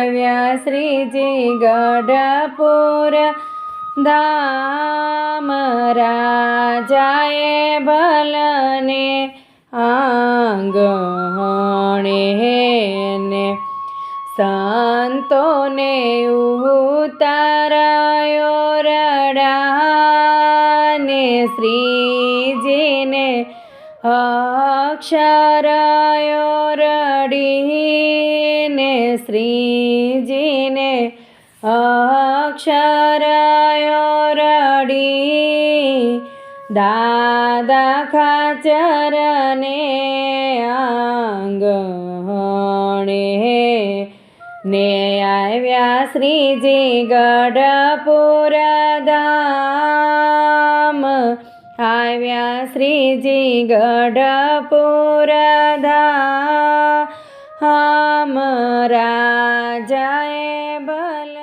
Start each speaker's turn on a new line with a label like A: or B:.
A: આવ્યા શ્રીજી ગઢપુર. ધામ રાજાએ ભલને આંગણે ને સંતોને ઉતારાયો રડાને શ્રીજીને અક્ષરયો રડીને શ્રીજીને અક્ષરયો રડી દાદા ખાચરને આંગણે ને આવ્યા શ્રીજી ગઢપુર ધામ. આવ્યા શ્રીજી ગઢપુર ધામ રાજાએ ભલ